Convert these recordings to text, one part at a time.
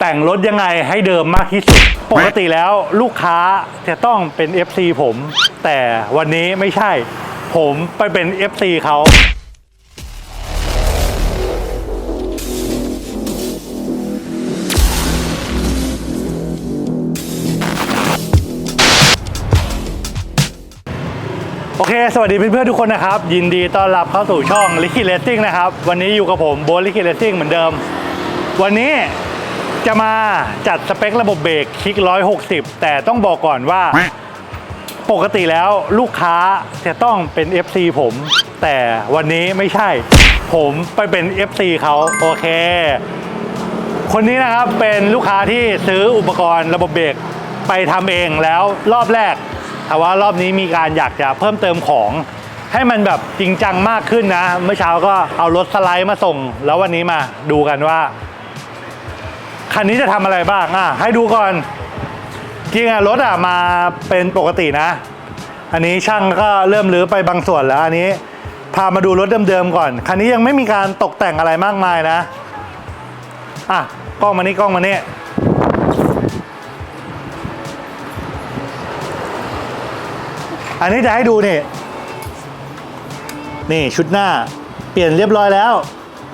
แต่งรถยังไงให้เดิมมากที่สุด ปกติแล้วลูกค้าจะต้องเป็น FC ผม แต่วันนี้ไม่ใช่ ผมไปเป็น FC เขาโอเค สวัสดีเพื่อนๆทุกคนนะครับ ยินดีต้อนรับเข้าสู่ช่อง Liquid Racing นะครับ วันนี้อยู่กับผมโบลิ Liquid Racing เหมือนเดิม วันนี้ จะมาจัดสเปคระบบเบรกคลิก 160 แต่ต้องบอกก่อนว่า ปกติแล้วลูกค้าจะต้องเป็น FC ผม แต่วันนี้ไม่ใช่ ผมไปเป็น FC เขาโอเค คนนี้นะครับเป็นลูกค้าที่ซื้ออุปกรณ์ระบบเบรกไปทำเองแล้วรอบแรกแต่ว่ารอบนี้มีการอยากจะเพิ่มเติมของให้มันแบบจริงจังมากขึ้นนะ เมื่อเช้าก็เอารถสไลด์มาส่ง แล้ววันนี้มาดูกันว่า คันนี้จะทำอะไรบ้างอะให้ดูก่อนจริงอะรถอะมาเป็นปกตินะ อันนี้ช่างก็เริ่มรื้อไปบางส่วนแล้วอันนี้พามาดูรถเดิมๆก่อน คันนี้ยังไม่มีการตกแต่งอะไรมากมายนะ อะ กล้องมานี่กล้องมานี่อันนี้จะให้ดูนี่นี่ชุดหน้า เปลี่ยนเรียบร้อยแล้ว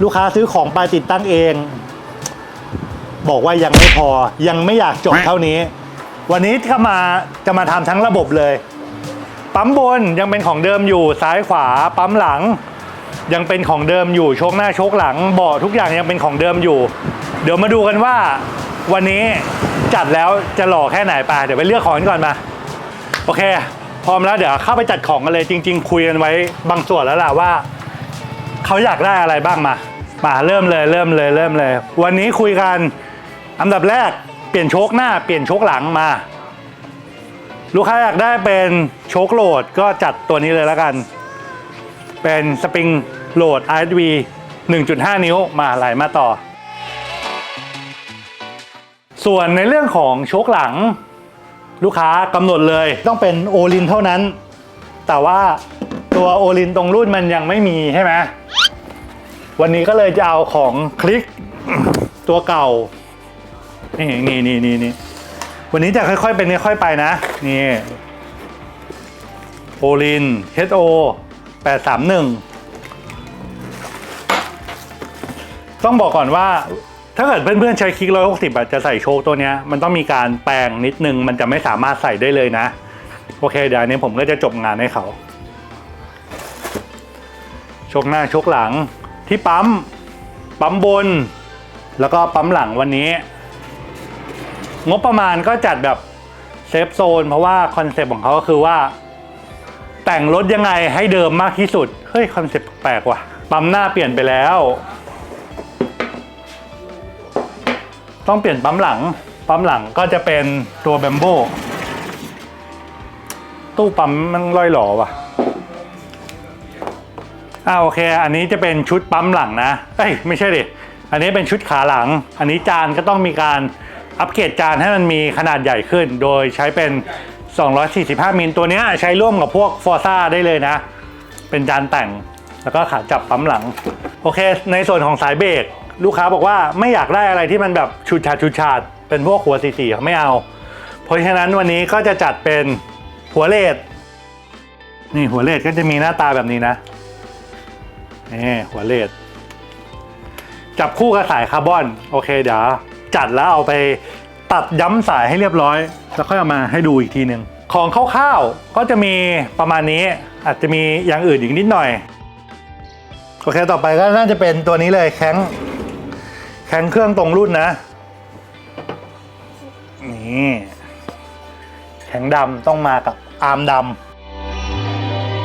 ลูกค้าซื้อของไปติดตั้งเอง บอกว่ายังไม่พอยังไม่อยากจบเท่านี้ วันนี้ก็มาจะมาทำทั้งระบบเลย ปั๊มบนยังเป็นของเดิมอยู่ซ้ายขวาปั๊มหลัง ยังเป็นของเดิมอยู่โชคหน้าโชคหลังเบาะทุกอย่างยังเป็นของเดิมอยู่ เดี๋ยวมาดูกันว่า วันนี้จัดแล้วจะหล่อแค่ไหนไปเดี๋ยวไปเลือกของกันก่อนมาโอเค พร้อมแล้วเดี๋ยวเข้าไปจัดของกันเลยจริง ๆ คุยกันไว้บางส่วนแล้วล่ะว่าเขาอยากได้อะไรบ้างมามาเริ่มเลยเริ่มเลยเริ่มเลย วันนี้คุยกัน อันดับแรกเปลี่ยนโชคหน้าเปลี่ยนโชคหลังมา ลูกค้าอยากได้เป็นโชคโหลดก็จัดตัวนี้เลยแล้วกัน เป็นสปริงโหลด RSV 1.5 นิ้วมาไหลมาต่อ ส่วนในเรื่องของโชคหลัง ลูกค้ากำหนดเลยต้องเป็นโอลินเท่านั้น แต่ว่าตัวโอลินตรงรุ่นมันยังไม่มีใช่ไหมวันนี้ก็เลยจะเอาของคลิกตัวเก่า นี่นี่นี่นี่นี่วันนี้จะค่อยๆเป็นค่อยๆไปนะ นี่โอลิน HO 831 ต้องบอกก่อนว่าถ้าเกิดเพื่อนๆใช้คลิก 160อะจะใส่โชคตัวเนี้ยมันต้องมีการแปลงนิดนึง มันจะไม่สามารถใส่ได้เลยนะ โอเค เดี๋ยวอันนี้ผมก็จะจบงานให้เขา โชคหน้าโชคหลังที่ปั๊ม ปั๊มบน แล้วก็ปั๊มหลังวันนี้ งบประมาณก็จัดแบบเซฟโซน เพราะว่าคอนเซปต์ของเขาก็คือว่า แต่งรถยังไงให้เดิมมากที่สุด เฮ้ย คอนเซปต์แปลกว่ะ ปั๊มหน้าเปลี่ยนไปแล้ว ต้องเปลี่ยนปั๊มหลัง ปั๊มหลังก็จะเป็นตัวแบมโบตู้ปั๊มมันลอยหล่อว่ะอ่าโอเค อันนี้จะเป็นชุดปั๊มหลังนะ เอ้ยไม่ใช่ดิ อันนี้เป็นชุดขาหลัง อันนี้จานก็ต้องมีการ อัปเกรดจานให้มันมีขนาดใหญ่ขึ้น โดยใช้เป็น 245 มิลตัวนี้ใช้ร่วมกับพวกฟอร์ซ่าได้เลยนะ เป็นจานแต่งแล้วก็ขาจับปั๊มหลัง โอเค ในส่วนของสายเบรกลูกค้าบอกว่าไม่อยากได้อะไรที่มันแบบชุดชาดชุดชาดเป็นพวกหัวสีสีเขาไม่เอา เพราะฉะนั้นวันนี้ก็จะจัดเป็นหัวเลดนี่หัวเลดก็จะมีหน้าตาแบบนี้นะนี่หัวเลดจับคู่กับสายคาร์บอน โอเคเดี๋ยว จัดแล้วเอาไปตัดย้ำสายให้เรียบร้อย แล้วค่อยเอามาให้ดูอีกทีหนึ่งของคร่าวๆก็จะมีประมาณนี้อาจจะมีอย่างอื่นอีกนิดหน่อยโอเคต่อไปก็น่าจะเป็นตัวนี้เลยแข้งแข้งเครื่องตรงรุ่นนะนี่แข้งดำต้องมากับอาร์มด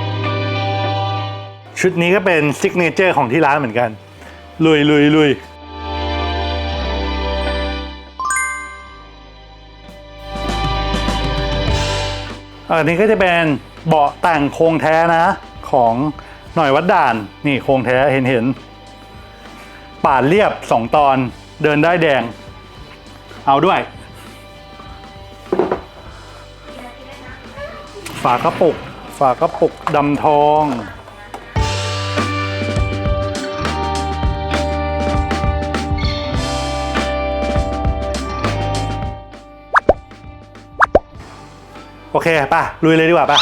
ำชุดนี้ก็เป็นซิกเนเจอร์ของที่ร้านเหมือนกัน ลุยลุยลุย อันนี้ก็จะเป็นเบาะแต่งโครงแท้นะ ของหน่อยวัดด่านนี่โครงแท้เห็นเห็นป่าเรียบสองตอนเดินได้แดง เอาด้วย ฝากระปุก ฝากระปุกดำทอง โอเคป่ะลุยเลยดีกว่าป่ะ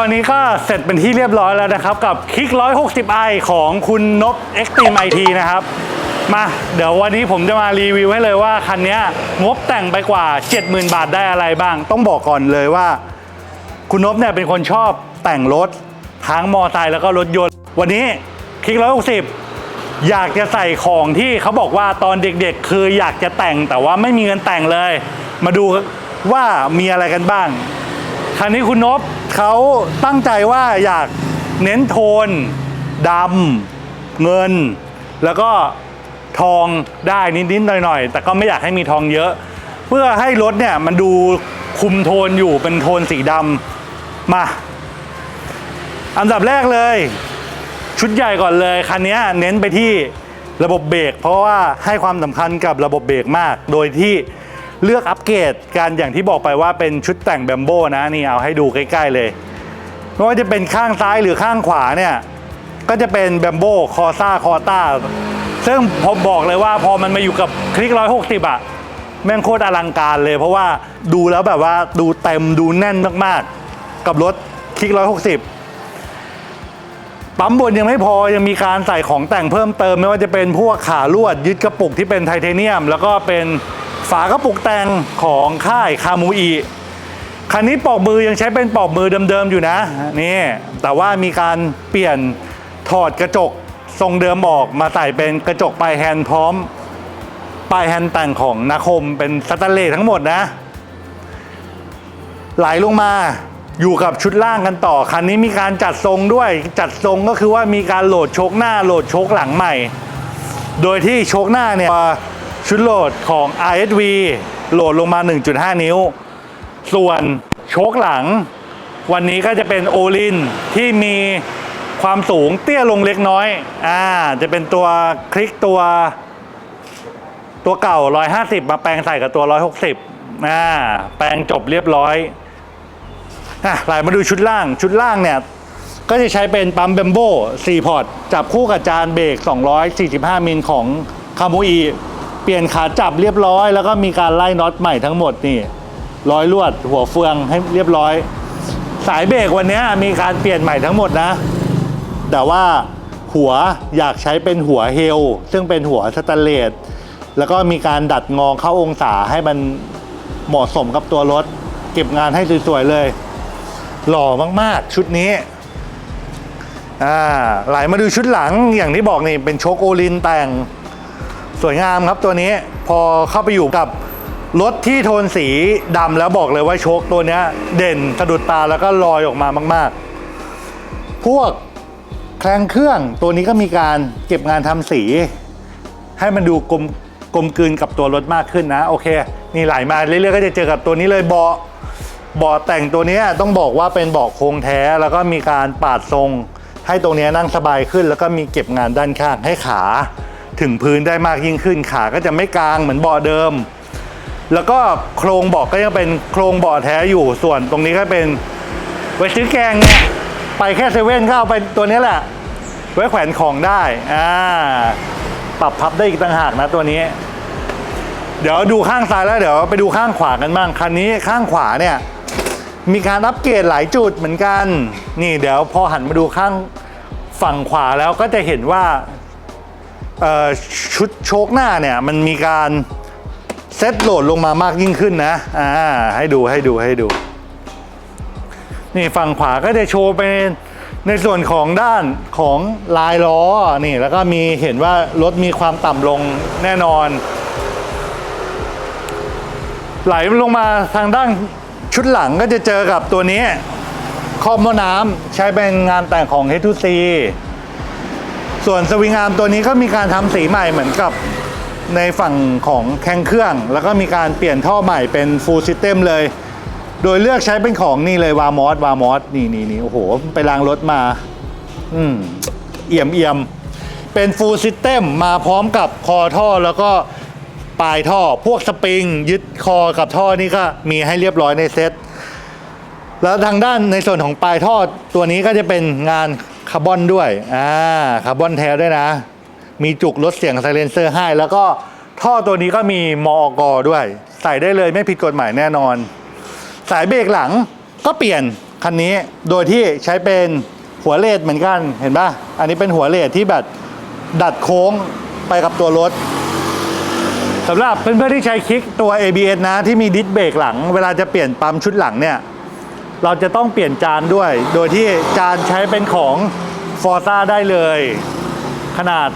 อเคตอนนี้ก็เสร็จเป็นที่เรียบร้อยแล้วนะครับ กับคลิก 160i ของคุณนบ Extreme IT นะครับ มาเดี๋ยววันนี้ผมจะมารีวิวให้เลยว่า คันนี้งบแต่งไปกว่า 70,000 บาทได้อะไรบ้าง ต้องบอกก่อนเลยว่า คุณนบเนี่ยเป็นคนชอบแต่งรถทั้งมอไซค์แล้วก็รถยนต์ วันนี้คลิก 160อยากจะใส่ของที่เขาบอกว่าตอนเด็กๆ คืออยากจะแต่งแต่ว่าไม่มีเงินแต่งเลย มาดูว่ามีอะไรกันบ้าง คันนี้คุณนบเขาตั้งใจว่าอยากเน้นโทนดำเงิน แล้วก็ทองได้นิดๆหน่อยๆ แต่ก็ไม่อยากให้มีทองเยอะ เพื่อให้รถเนี่ยมันดูคุมโทนอยู่เป็นโทนสีดำมา อันดับแรกเลย ชุดใหญ่ก่อนเลยคันนี้เน้นไปที่ระบบเบรกเพราะว่าให้ความสำคัญกับระบบเบรกมาก โดยที่ เลือกอัปเกรดการอย่างที่บอกไปว่าเป็นชุดแต่งแบมโบนะนี่เอาให้ดูใกล้ๆเลยไม่ว่าจะเป็นข้างซ้ายหรือข้างขวาเนี่ยก็จะเป็นแบมโบคอซ่าคอต้าซึ่งผมบอกเลยว่าพอมันมาอยู่กับคลิกร้อยหกสิบอะแม่งโคตรอลังการเลย เพราะว่าดูแล้วแบบว่าดูเต็มดูแน่นมากๆ กับรถคลิกร้อยหกสิบปั๊มบนยังไม่พอยังมีการใส่ของแต่งเพิ่มเติม ไม่ว่าจะเป็นพวกขาลวดยึดกระปุกที่เป็นไทเทเนียม แล้วก็เป็น ฝากระปุกแต่งของค่ายคามูอีคันนี้ปอกมือยังใช้เป็นปอกมือเดิมๆอยู่นะนี่แต่ว่ามีการเปลี่ยนถอดกระจกทรงเดิมออกมาใส่เป็นกระจกปลายแฮนด์พร้อมปลายแฮนด์แต่งของนาคมเป็นสแตนเลสทั้งหมดนะ ไหลลงมาอยู่กับชุดล่างกันต่อ คันนี้มีการจัดทรงด้วยจัดทรงก็คือว่ามีการโหลดโชคหน้าโหลดโชคหลังใหม่ โดยที่โชคหน้าเนี่ย ชุดโหลดของ RSV โหลดลงมา 1.5 นิ้ว ส่วนโชคหลัง วันนี้ก็จะเป็นโอลินที่มีความสูงเตี้ยลงเล็กน้อย อ่า จะเป็นตัวคลิกตัว ตัวเก่า 150 มาแปลงใส่กับตัว 160 อ่า แปลงจบเรียบร้อยอะไหลมาดูชุดล่าง ชุดล่างเนี่ย ก็จะใช้เป็นปั๊มเบมโบ4พอร์ต จับคู่กับจานเบรก 245 มิลของคามูอี เปลี่ยนขาจับเรียบร้อย แล้วก็มีการไล่น็อตใหม่ทั้งหมดนี่ร้อยลวดหัวเฟืองให้เรียบร้อย สายเบรกวันนี้มีการเปลี่ยนใหม่ทั้งหมดนะ แต่ว่าหัวอยากใช้เป็นหัวเฮล ซึ่งเป็นหัวสแตนเลสแล้วก็มีการดัดงอเข้าองศาให้มันเหมาะสมกับตัวรถ เก็บงานให้สวยๆเลย หล่อมากๆ ชุดนี้อ่าไหลมาดูชุดหลังอย่างที่บอกนี่เป็นโชคโอลินแต่ง สวยงามครับตัวนี้พอเข้าไปอยู่กับรถที่โทนสีดำแล้วบอกเลยว่าโชคตัวนี้เด่นสะดุดตาแล้วก็ลอยออกมามาก ๆ พวกแคลงเครื่องตัวนี้ก็มีการเก็บงานทำสี ให้มันดูกลมกลมกลืนกับตัวรถมากขึ้นนะ โอเค นี่ไหลมาเรื่อยๆก็จะเจอกับตัวนี้เลยเบาะเบาะแต่งตัวนี้ต้องบอกว่าเป็นเบาะโครงแท้ แล้วก็มีการปาดทรง ให้ตรงนี้นั่งสบายขึ้น แล้วก็มีเก็บงานด้านข้างให้ขา ถึงพื้นได้มากยิ่งขึ้นขาก็จะไม่กลางเหมือนเบาะเดิม แล้วก็โครงเบาะก็ยังเป็นโครงเบาะแท้อยู่ส่วนตรงนี้ก็เป็นไว้ซื้อแกงเนี่ยไปแค่เซเว่นก็เอาไปตัวนี้แหละ ไว้แขวนของได้อ่าปรับพับได้อีกต่างหากนะตัวนี้ เดี๋ยวดูข้างซ้ายแล้วเดี๋ยวไปดูข้างขวากันบ้างคันนี้ข้างขวาเนี่ยมีการอัปเกรดหลายจุดเหมือนกัน นี่เดี๋ยวพอหันมาดูข้างฝั่งขวาแล้วก็จะเห็นว่า ชุดโชคหน้าเนี่ยมันมีการเซตโหลดลงมามากยิ่งขึ้นนะอ่าให้ดูให้ดูให้ดู นี่ฝั่งขวาก็จะโชว์เป็นในส่วนของด้านของลายล้อนี่แล้วก็มีเห็นว่ารถมีความต่ำลงแน่นอน ไหลลงมาทางด้านชุดหลังก็จะเจอกับตัวนี้ครอบหม้อน้ำใช้เป็นงานแต่งของ H2C ส่วนสวิงอาร์มตัวนี้ก็มีการทำสีใหม่เหมือนกับในฝั่งของแข้งเครื่อง แล้วก็มีการเปลี่ยนท่อใหม่เป็น full system เลย โดยเลือกใช้เป็นของนี่เลยวามอสวามอสนี่นี่นี่โอ้โห ไปล้างรถมา อืมเอี่ยมเอี่ยมเป็น full system มาพร้อมกับคอท่อแล้วก็ปลายท่อพวกสปริง ยึดคอกับท่อนี่ก็มีให้เรียบร้อยในเซ็ตแล้วทางด้านในส่วนของปลายท่อตัวนี้ก็จะเป็นงาน คาร์บอนด้วยอ่าคาร์บอนแท้ด้วยนะ มีจุกลดเสียงไซเลนเซอร์ให้ แล้วก็ท่อตัวนี้ก็มีมอกด้วย ใส่ได้เลยไม่ผิดกฎหมายแน่นอน สายเบรกหลังก็เปลี่ยนคันนี้โดยที่ใช้เป็นหัวเลดเหมือนกันเห็นปะอันนี้เป็นหัวเลดที่แบบดัดโค้งไปกับตัวรถสำหรับเพื่อนๆที่ใช้คลิกตัว ABS นะที่มีดิสเบรกหลัง เวลาจะเปลี่ยนปั๊มชุดหลังเนี่ย เราจะต้องเปลี่ยนจานด้วย โดยที่จานใช้เป็นของ f o r z a ได้เลย ขนาด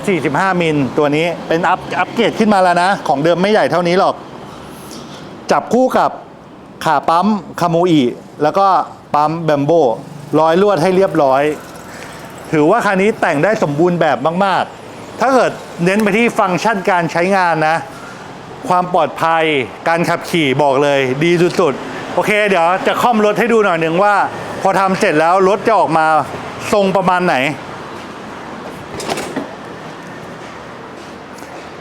245 มิลตัวนี้เป็นอัพอัพเกรดขึ้นมาแล้วนะ ของเดิมไม่ใหญ่เท่านี้หรอก จับคู่กับขาปั๊มคามูอิแล้วก็ปั๊มแบมโบร้อยลวดให้เรียบร้อย ถือว่าคันนี้แต่งได้สมบูรณ์แบบมาก ๆ ถ้าเกิดเน้นไปที่ฟังก์ชันการใช้งานนะ ความปลอดภัยการขับขี่บอกเลยดีสุด ๆ โอเค เดี๋ยวจะค่อมรถให้ดูหน่อยหนึ่งว่า พอทำเสร็จแล้วรถจะออกมาทรงประมาณไหน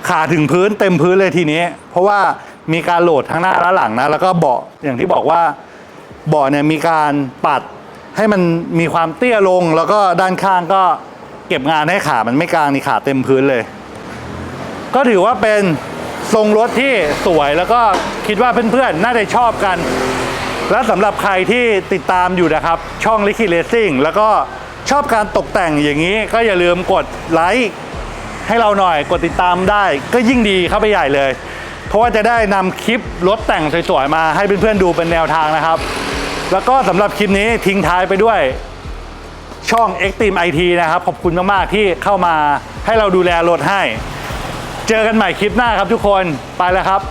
ขาถึงพื้นเต็มพื้นเลยทีนี้ เพราะว่ามีการโหลดทั้งหน้าและหลังนะ แล้วก็เบาะอย่างที่บอกว่าเบาะเนี่ยมีการปัดให้มันมีความเตี้ยลง แล้วก็ด้านข้างก็เก็บงานให้ขามันไม่กลางนี่ขาเต็มพื้นเลย ก็ถือว่าเป็นทรงรถที่สวยแล้วก็คิดว่าเพื่อนๆ น่าจะชอบกัน และสำหรับใครที่ติดตามอยู่นะครับ ช่อง Liquid Racing แล้วก็ชอบการตกแต่งอย่างนี้ ก็อย่าลืมกดไลค์ให้เราหน่อยกดติดตามได้ก็ยิ่งดีเข้าไปใหญ่เลย เพราะว่าจะได้นำคลิปรถแต่งสวยๆมาให้เพื่อนๆดูเป็นแนวทางนะครับ แล้วก็สำหรับคลิปนี้ทิ้งท้ายไปด้วยช่อง Extreme IT นะครับ ขอบคุณมาก ๆ ที่เข้ามาให้เราดูแลรถให้ เจอกันใหม่คลิปหน้าครับทุกคนไปแล้วครับ